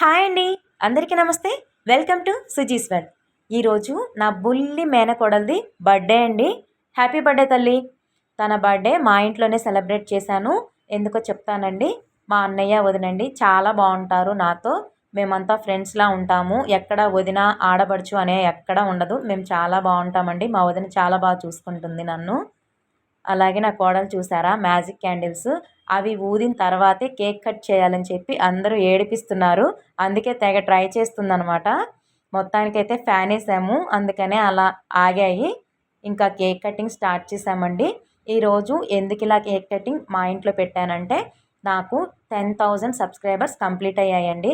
Hi అండి. అందరికీ నమస్తే. వెల్కమ్ టు సుజీస్ వరల్డ్ ఈరోజు నా బుల్లి మేనకోడలిది బర్త్డే అండి. హ్యాపీ బర్త్డే తల్లి. తన బర్త్డే మా ఇంట్లోనే సెలబ్రేట్ చేశాను. ఎందుకో చెప్తానండి. మా అన్నయ్య వదినండి చాలా బాగుంటారు నాతో. మేమంతా ఫ్రెండ్స్లా ఉంటాము. ఎక్కడ వదిన ఆడపడుచు అనే ఎక్కడ ఉండదు. మేము చాలా బాగుంటామండి. మా వదిన చాలా బాగా చూసుకుంటుంది నన్ను. అలాగే నా కోడలు చూసారా? Magic candles. అవి ఊదిన తర్వాతే కేక్ కట్ చేయాలని చెప్పి అందరూ ఏడిపిస్తున్నారు. అందుకే తెగ ట్రై చేస్తుందనమాట మొత్తానికైతే ఫ్యాన్ వేసాము. అందుకనే అలా ఆగాయి. ఇంకా కేక్ కటింగ్ స్టార్ట్ చేసామండి. ఈరోజు ఎందుకు ఇలా కేక్ కటింగ్ మా ఇంట్లో పెట్టానంటే నాకు టెన్ థౌజండ్ సబ్స్క్రైబర్స్ కంప్లీట్ అయ్యాయండి.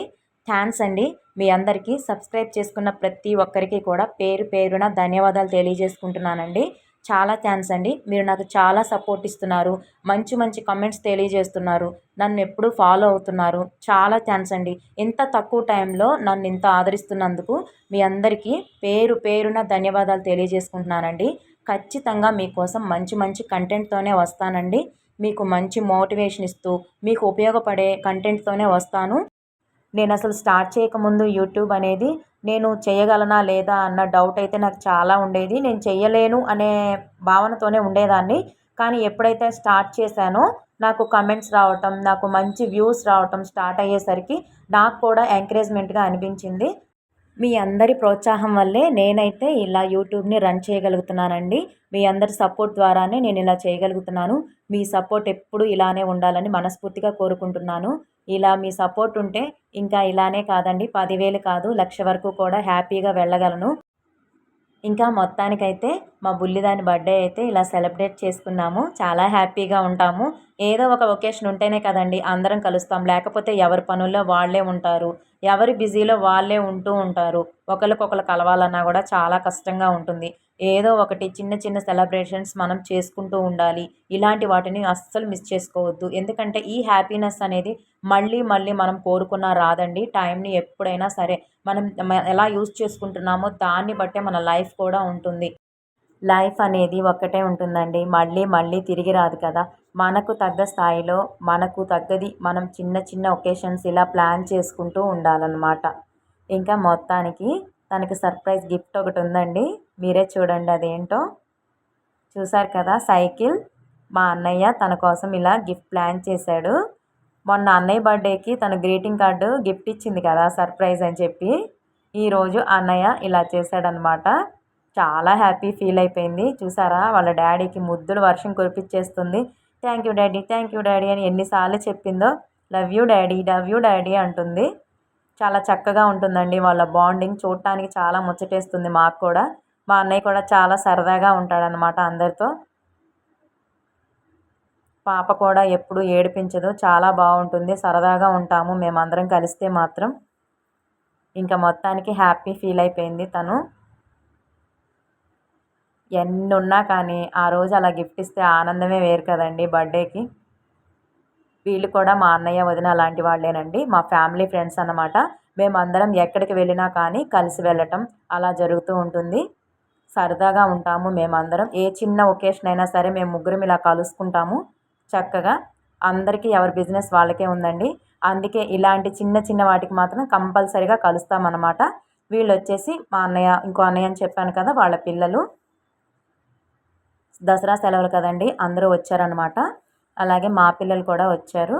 థ్యాంక్స్ అండి. మీ అందరికీ సబ్స్క్రైబ్ చేసుకున్న ప్రతి ఒక్కరికి కూడా పేరు పేరున ధన్యవాదాలు తెలియజేసుకుంటున్నానండి. చాలా థ్యాంక్స్ అండి. మీరు నాకు చాలా సపోర్ట్ ఇస్తున్నారు. మంచి మంచి కమెంట్స్ తెలియజేస్తున్నారు. నన్ను ఎప్పుడు ఫాలో అవుతున్నారు. చాలా థ్యాంక్స్ అండి. ఇంత తక్కువ టైంలో నన్ను ఇంత ఆదరిస్తున్నందుకు మీ అందరికీ పేరు పేరున ధన్యవాదాలు తెలియజేసుకుంటున్నానండి. ఖచ్చితంగా మీకోసం మంచి మంచి కంటెంట్తోనే వస్తానండి. మీకు మంచి మోటివేషన్ ఇస్తూ మీకు ఉపయోగపడే కంటెంట్తోనే వస్తాను. నేను అసలు స్టార్ట్ చేయకముందు యూట్యూబ్ అనేది నేను చేయగలనా లేదా అన్న డౌట్ అయితే నాకు చాలా ఉండేది. నేను చేయలేను అనే భావనతోనే ఉండేదాన్ని. కానీ ఎప్పుడైతే స్టార్ట్ చేశానో నాకు కమెంట్స్ రావటం నాకు మంచి వ్యూస్ రావటం స్టార్ట్ అయ్యేసరికి నాకు కూడా ఎంకరేజ్మెంట్గా అనిపించింది. మీ అందరి ప్రోత్సాహం వల్లే నేనైతే ఇలా యూట్యూబ్ని రన్ చేయగలుగుతున్నానండి. మీ అందరి సపోర్ట్ ద్వారానే నేను ఇలా చేయగలుగుతున్నాను. మీ సపోర్ట్ ఎప్పుడు ఇలానే ఉండాలని మనస్ఫూర్తిగా కోరుకుంటున్నాను. ఇలా మీ సపోర్ట్ ఉంటే ఇంకా ఇలానే కాదండి. పదివేలు కాదు లక్ష వరకు కూడా హ్యాపీగా వెళ్ళగలను. ఇంకా మొత్తానికైతే మా బుల్లిదాని బర్త్డే అయితే ఇలా సెలబ్రేట్ చేసుకున్నాము. చాలా హ్యాపీగా ఉంటాము. ఏదో ఒక ఒకేషన్ ఉంటేనే కదండి అందరం కలుస్తాం. లేకపోతే ఎవరి పనుల్లో వాళ్ళే ఉంటారు. ఎవరి బిజీలో వాళ్ళే ఉంటూ ఉంటారు. ఒకరికొకరు కలవాలన్నా కూడా చాలా కష్టంగా ఉంటుంది. ఏదో ఒకటి చిన్న చిన్న సెలబ్రేషన్స్ మనం చేసుకుంటూ ఉండాలి. ఇలాంటి వాటిని అస్సలు మిస్ చేసుకోవద్దు. ఎందుకంటే ఈ హ్యాపీనెస్ అనేది మళ్ళీ మళ్ళీ మనం కోరుకున్న రాదండి. టైంని ఎప్పుడైనా సరే మనం ఎలా యూజ్ చేసుకుంటున్నామో దాన్ని బట్టే మన లైఫ్ కూడా ఉంటుంది. లైఫ్ అనేది ఒక్కటే ఉంటుందండి. మళ్ళీ మళ్ళీ తిరిగి రాదు కదా. మనకు తగ్గ స్థాయిలో మనకు తగ్గది మనం చిన్న చిన్న ఒకేషన్స్ ఇలా ప్లాన్ చేసుకుంటూ ఉండాలన్నమాట. ఇంకా మొత్తానికి తనకి సర్ప్రైజ్ గిఫ్ట్ ఒకటి ఉందండి. మీరే చూడండి అదేంటో. చూసారు కదా సైకిల్? మా అన్నయ్య తన కోసం ఇలా గిఫ్ట్ ప్లాన్ చేశాడు. మొన్న అన్నయ్య బర్త్డేకి తను గ్రీటింగ్ కార్డు గిఫ్ట్ ఇచ్చింది కదా సర్ప్రైజ్ అని చెప్పి. ఈరోజు అన్నయ్య ఇలా చేశాడనమాట చాలా హ్యాపీ ఫీల్ అయిపోయింది. చూసారా వాళ్ళ డాడీకి ముద్దులు వర్షం కురిపించేస్తుంది. Thank you daddy thank you daddy అని ఎన్నిసార్లు చెప్పిందో. Love you daddy love you daddy అంటుంది. చాలా చక్కగా ఉంటుందండి. వాళ్ళ బాండింగ్ చూడటానికి చాలా ముచ్చటేస్తుంది మాకు కూడా. మా అన్నయ్య కూడా చాలా సరదాగా ఉంటాడనమాట అందరితో. పాప కూడా ఎప్పుడు ఏడిపించదు. చాలా బాగుంటుంది. సరదాగా ఉంటాము. మేమందరం కలిస్తే మాత్రం ఇంకా మొత్తానికి హ్యాపీ ఫీల్ అయిపోయింది తను. ఎన్ని ఉన్నా కానీ ఆ రోజు అలా గిఫ్ట్ ఇస్తే ఆనందమే వేరు కదండి బర్త్డేకి. వీళ్ళు కూడా మా అన్నయ్య వదిన అలాంటి వాళ్ళేనండి. మా ఫ్యామిలీ ఫ్రెండ్స్ అన్నమాట. మేమందరం ఎక్కడికి వెళ్ళినా కానీ కలిసి వెళ్ళటం అలా జరుగుతూ ఉంటుంది. సరదాగా ఉంటాము మేమందరం. ఏ చిన్న ఒకేషన్ అయినా సరే మేము ముగ్గురం ఇలా కలుసుకుంటాము చక్కగా. అందరికీ ఎవరి బిజినెస్ వాళ్ళకే ఉందండి. అందుకే ఇలాంటి చిన్న చిన్న వాటికి మాత్రం కంపల్సరీగా కలుస్తామన్నమాట. వీళ్ళు వచ్చేసి మా అన్నయ్య ఇంకో అన్నయ్య అని చెప్పాను కదా వాళ్ళ పిల్లలు. దసరా సెలవులు కదండి అందరూ వచ్చారనమాట అలాగే మా పిల్లలు కూడా వచ్చారు.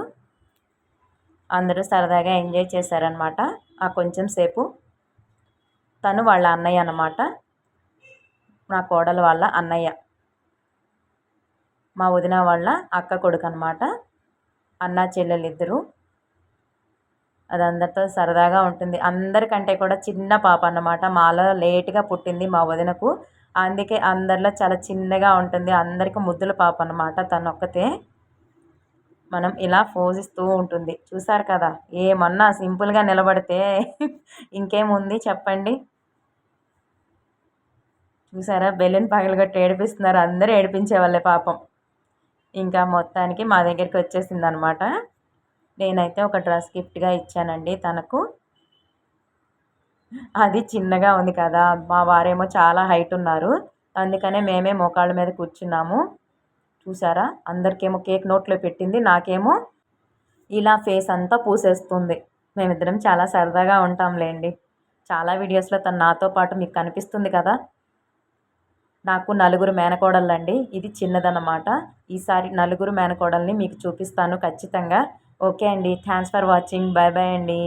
అందరూ సరదాగా ఎంజాయ్ చేశారనమాట ఆ కొంచెం సేపు తను వాళ్ళ అన్నయ్య అనమాట నా కోడలు వాళ్ళ అన్నయ్య. మా వదిన వాళ్ళ అక్క కొడుకు అనమాట అన్న చెల్లెలు ఇద్దరు. అది అందరితో సరదాగా ఉంటుంది. అందరికంటే కూడా చిన్న పాప అన్నమాట. మాలో లేట్గా పుట్టింది మా వదినకు. అందుకే అందరిలో చాలా చిన్నగా ఉంటుంది. అందరికీ ముద్దుల పాప అనమాట తను ఒక్కతే మనం ఇలా ఫోజ్ ఇస్తూ ఉంటుంది. చూసారు కదా? ఏమన్నా సింపుల్గా నిలబడితే ఇంకేముంది చెప్పండి? చూసారా బెలూన్ పగలగొట్టి ఏడిపిస్తున్నారు. అందరూ ఏడిపించే వాళ్ళే పాపం. ఇంకా మొత్తానికి మా దగ్గరికి వచ్చేసింది అనమాట నేనైతే ఒక డ్రెస్ గిఫ్ట్గా ఇచ్చానండి తనకు. అది చిన్నగా ఉంది కదా? మా వారేమో చాలా హైట్ ఉన్నారు. అందుకనే మేమే మోకాళ్ళ మీద కూర్చున్నాము. చూసారా? అందరికేమో కేక్ నోట్లో పెట్టింది నాకేమో ఇలా ఫేస్ అంతా పూసేస్తుంది. మేమిద్దరం చాలా సరదాగా ఉంటాంలేండి. చాలా వీడియోస్లో తను నాతో పాటు మీకు కనిపిస్తుంది కదా? నాకు నలుగురు మేనకోడళ్ళండి. ఇది చిన్నదన్నమాట. ఈసారి నలుగురు మేనకోడల్ని మీకు చూపిస్తాను ఖచ్చితంగా. ఓకే అండి. Thanks for watching. Bye bye అండి.